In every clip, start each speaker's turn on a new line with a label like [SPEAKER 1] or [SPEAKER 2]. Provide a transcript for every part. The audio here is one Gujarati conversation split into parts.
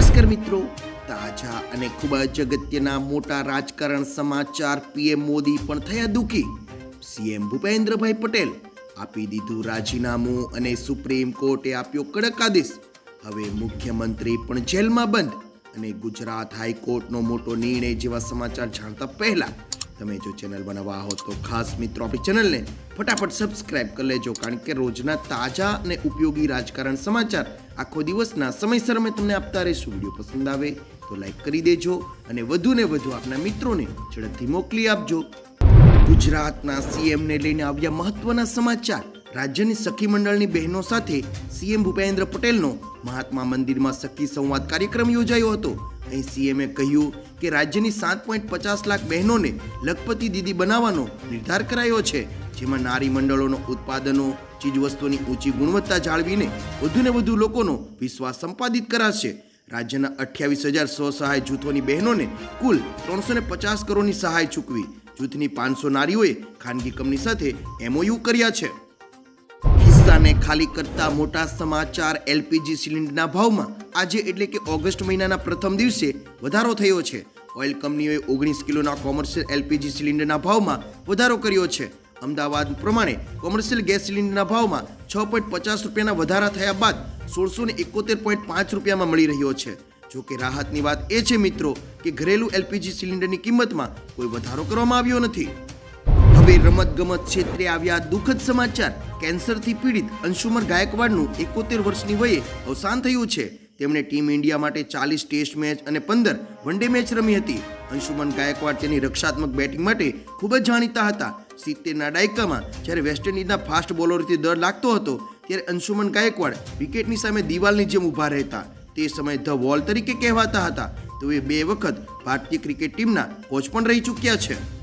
[SPEAKER 1] નમસ્કાર મિત્રો. તાજા અને ખૂબ જ અગત્યના મોટા રાજકારણ સમાચાર પીએમ મોદી પણ થયા દુખી. સીએમ ભૂપેન્દ્રભાઈ પટેલ આપી દીધું રાજીનામું અને સુપ્રીમ કોર્ટે આપ્યો કડક આદેશ. હવે મુખ્યમંત્રી પણ જેલમાં બંધ અને ગુજરાત હાઈકોર્ટનો મોટો નિર્ણય જેવા સમાચાર જાણતા પહેલા તમે જો ચેનલ બનાવવા હો તો ખાસ મિત્રો આપણી ચેનલને ફટાફટ સબસ્ક્રાઇબ કરી લેજો, કારણ કે રોજના તાજા અને ઉપયોગી રાજકારણ સમાચાર આખો દિવસના સમયસર અમે તમને આપતા રહીશું. વીડિયો પસંદ આવે તો લાઈક કરી દેજો અને વધુ ને વધુ આપના મિત્રોને ઝડપથી મોકલી આપજો. ગુજરાતના સીએમને લઈને આવ્યા મહત્વના સમાચાર. રાજ્યની સખી મંડળની બહેનો સાથે સીએમ ભૂપેન્દ્ર પટેલનો મહાત્મા મંદિરમાં સખી સંવાદ કાર્યક્રમ યોજાયો હતો. અહીં સીએમએ કહ્યું કે રાજ્યની સાત પોઈન્ટ પચાસ લાખ બહેનોને લખપતિ દીદી બનાવવાનો નિર્ધાર કરાયો છે, જેમાં નારી મંડળોનો ઉત્પાદનો ચીજવસ્તુની ઊંચી ગુણવત્તા જાળવીને વધુને વધુ લોકોનો વિશ્વાસ સંપાદિત કરાશે. રાજ્યના અઠ્યાવીસ હજાર સ્વસહાય જૂથોની બહેનોને કુલ ત્રણસો ને પચાસ કરોડની સહાય ચૂકવી. જૂથની પાંચસો નારીઓએ ખાનગી કંપની સાથે એમઓયુ કર્યા છે. ખિસ્સાને ખાલી કરતા મોટા સમાચાર એલપીજી સિલિન્ડરના ભાવમાં આજે એટલે કે ઓગસ્ટ મહિનાના પ્રથમ દિવસે વધારો થયો છે. ઓઇલ કંપનીઓએ ઓગણીસ કિલોના કોમર્શિયલ એલપીજી સિલિન્ડરના ભાવમાં વધારો કર્યો છે. અમદાવાદ પ્રમાણે કોમર્શિયલ ગેસ સિલિન્ડરના ભાવમાં છ પોઈન્ટ પચાસ રૂપિયાના વધારા થયા બાદ સોળસો ને એકોતેર પોઈન્ટ પાંચ રૂપિયામાં મળી રહ્યો છે. જો કે રાહતની વાત એ છે મિત્રો કે ઘરેલું એલપીજી સિલિન્ડરની કિંમતમાં કોઈ વધારો કરવામાં આવ્યો નથી. હવે રમત ગમત ક્ષેત્રે આવ્યા દુઃખદ સમાચાર. કેન્સરથી પીડિત અંશુમન ગાયકવાડનું એકોતેર વર્ષની વયે અવસાન થયું છે. તેમણે ટીમ ઇન્ડિયા માટે ચાલીસ ટેસ્ટ મેચ અને પંદર વનડે મેચ રમી હતી. અંશુમન ગાયકવાડ તેની રક્ષાત્મક બેટિંગ માટે ખૂબ જ જાણીતા હતા. સિત્તેરના દાયકામાં જ્યારે વેસ્ટ ઇન્ડિઝના ફાસ્ટ બોલરથી દર લાગતો હતો, ત્યારે અંશુમન ગાયકવાડ વિકેટની સામે દિવાલની જેમ ઊભા રહેતા. તે સમયે ધ વોલ તરીકે કહેવાતા હતા. તેઓએ બે વખત ભારતીય ક્રિકેટ ટીમના કોચ પણ રહી ચૂક્યા છે.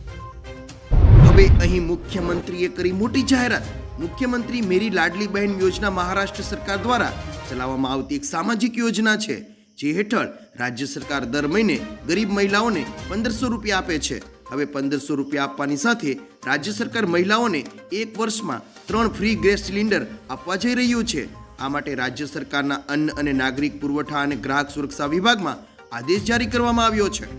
[SPEAKER 1] હવે અહીં મુખ્યમંત્રીએ કરી મોટી જાહેરાત. મુખ્યમંત્રી મેરી લાડલી બહેન યોજના મહારાષ્ટ્ર સરકાર દ્વારા ચલાવવામાં આવતી એક સામાજિક યોજના છે, જે હેઠળ રાજ્ય સરકાર દર મહિને ગરીબ મહિલાઓને પંદરસો રૂપિયા આપે છે. હવે પંદરસો રૂપિયા આપવાની સાથે રાજ્ય સરકાર મહિલાઓને એક વર્ષમાં ત્રણ ફ્રી ગેસ સિલિન્ડર આપવા જઈ રહ્યું છે. આ માટે રાજ્ય સરકારના અન્ન અને નાગરિક પુરવઠા અને ગ્રાહક સુરક્ષા વિભાગમાં આદેશ જારી કરવામાં આવ્યો છે.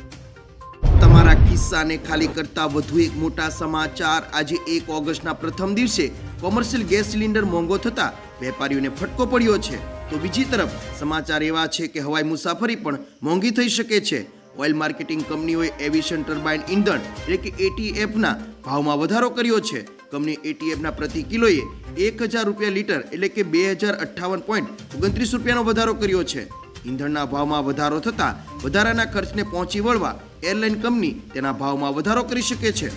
[SPEAKER 1] કિસ્સાને ખાલી કરતા વધુ એક મોટા સમાચાર. આજે એક ઓગસ્ટના પ્રથમ દિવસે કોમર્શિયલ ગેસ સિલિન્ડર મોંઘો થતા વેપારીઓને ફટકો પડ્યો છે. તો બીજી તરફ સમાચાર એવા છે કે હવાઈ મુસાફરી પણ મોંઘી થઈ શકે છે. ઓઇલ માર્કેટિંગ કંપનીઓએ એવિશન ટર્બાઇન ઇંધણ એટલે કે એટીએફના ભાવમાં વધારો કર્યો છે. કંપની એટીએફના પ્રતિ કિલોએ એક હજાર રૂપિયા લીટર, એટલે કે બે હજાર અઠ્ઠાવન પોઈન્ટ ઓગણત્રીસ રૂપિયાનો વધારો કર્યો છે. ઇંધણના ભાવમાં વધારો થતાં વધારાના ખર્ચને પહોંચી વળવા એરલાઇન કંપની તેના ભાવમાં વધારો કરી શકે છે.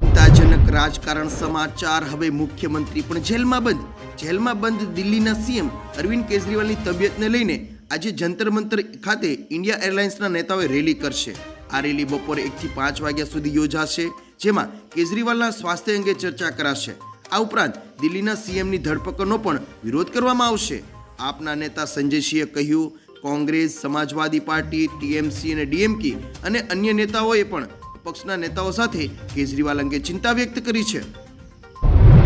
[SPEAKER 1] ચિંતાજનક રાજકારણ સમાચાર હવે મુખ્યમંત્રી પણ જેલમાં બંધ. જેલમાં બંધ દિલ્હીના સીએમ અરવિંદ કેજરીવાલની તબિયતને લઈને આજે જંતર મંતર ખાતે ઇન્ડિયા એરલાઇન્સના નેતાઓએ રેલી કરશે. આ રેલી બપોરે એકથી પાંચ વાગ્યા સુધી યોજાશે, જેમાં કેજરીવાલના સ્વાસ્થ્ય અંગે ચર્ચા કરાશે. આ ઉપરાંત દિલ્હીના સીએમની ધરપકડનો પણ વિરોધ કરવામાં આવશે. આપના નેતા સંજયસિંહે કહ્યું કોંગ્રેસ, સમાજવાદી પાર્ટી, ટીએમસી અને ડીએમકે અને અન્ય નેતાઓએ પણ પક્ષના નેતાઓ સાથે કેજરીવાલ અંગે ચિંતા વ્યક્ત કરી છે.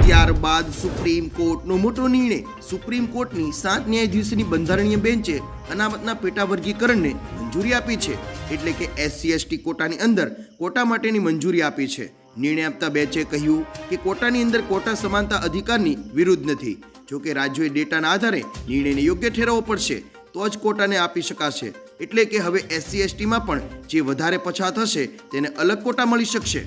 [SPEAKER 1] ત્યારબાદ સુપ્રીમ કોર્ટનો મોટો નિર્ણય. સુપ્રીમ કોર્ટની સાત ન્યાયાધીશની બંધારણીય બેન્ચે અનામતના પેટા વર્ગીકરણને મંજૂરી આપી છે. એટલે કે એસસી, એસટી કોટાની અંદર કોટા માટેની મંજૂરી આપી છે. નિર્ણય આપતા બેચે કહ્યું કે કોટાની અંદર કોટા સમાનતા અધિકારની વિરુદ્ધ નથી. જોકે રાજ્યોએ ડેટાના આધારે નિર્ણયને યોગ્ય ઠેરવવો પડશે. તો જ કોટાને આપી શકાશે. એટલે કે હવે એસસી એસટીમાં પણ જે વધારે પછાત હશે, તેને અલગ કોટા મળી શકશે.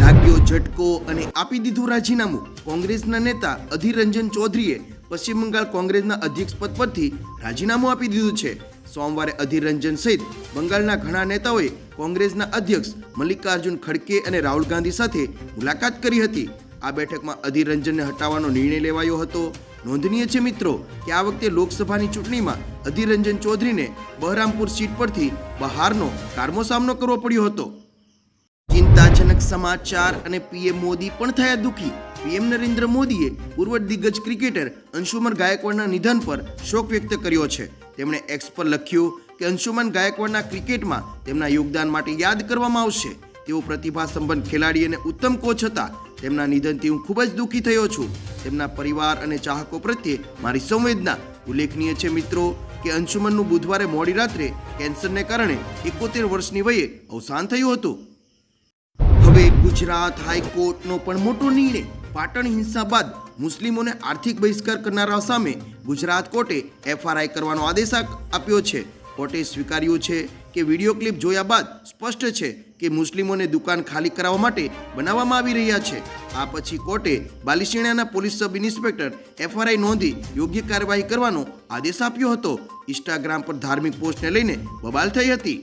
[SPEAKER 1] લાગ્યો ઝટકો અને આપી દીધું રાજીનામું. કોંગ્રેસના નેતા અધીર રંજન ચૌધરીએ પશ્ચિમ બંગાળ કોંગ્રેસના અધ્યક્ષ પદ પરથી રાજીનામું આપી દીધું છે. સોમવારે અધીર રંજન સહિત બંગાળના ઘણા નેતાઓએ કોંગ્રેસના અધ્યક્ષ મલ્લિકાર્જુન ખડકે અને રાહુલ ગાંધી સાથે મુલાકાત કરી હતી. આ બેઠકમાં અધીર રંજનને હટાવવાનો નિર્ણય લેવાયો હતો. નોંધનીય છે મિત્રો કે આ વખતે લોકસભાની ચૂંટણીમાં અધીર રંજન ચૌધરીને બહરામપુર સીટ પરથી બહારનો કારમો સામનો કરવો પડ્યો હતો. ચિંતાજનક સમાચાર અને પીએમ મોદી પણ થયા દુઃખી. પીએમ નરેન્દ્ર મોદીએ પૂર્વ દિગ્ગજ ક્રિકેટર અંશુમન ગાયકવાડના નિધન પર શોક વ્યક્ત કર્યો છે. તેમણે એક્સ પર લખ્યું કે અંશુમન ગાયકવાડના ક્રિકેટમાં તેમના યોગદાન માટે યાદ કરવામાં આવશે. તેઓ પ્રતિભા સંપન્ન ખેલાડી અને ઉત્તમ કોચ હતા. તેમના નિધનથી હું ખૂબ જ દુઃખી થયો છું. તેમના પરિવાર અને ચાહકો પ્રત્યે મારી સંવેદના. ઉલ્લેખનીય છે મિત્રો કે અંશુમનનું બુધવારે મોડી રાત્રે કેન્સરને કારણે એકોતેર વર્ષની વયે અવસાન થયું હતું. હવે ગુજરાત હાઈકોર્ટનો પણ મોટો નિર્ણય. પાટણ હિંસા બાદ મુસ્લિમોને આર્થિક બહિષ્કાર કરનારા સામે ગુજરાત કોર્ટે એફઆરઆઈ કરવાનો આદેશ આપ્યો છે. કોર્ટે સ્વીકાર્યું છે કે વીડિયો ક્લિપ જોયા બાદ સ્પષ્ટ છે કે મુસ્લિમોને દુકાન ખાલી કરાવવા માટે બનાવવામાં આવી રહ્યા છે. આ પછી કોર્ટે બાલિશિણાના પોલીસ સબ ઇન્સ્પેક્ટર એફઆરઆઈ નોંધી યોગ્ય કાર્યવાહી કરવાનો આદેશ આપ્યો હતો. ઇન્સ્ટાગ્રામ પર ધાર્મિક પોસ્ટને લઈને બબાલ થઈ હતી.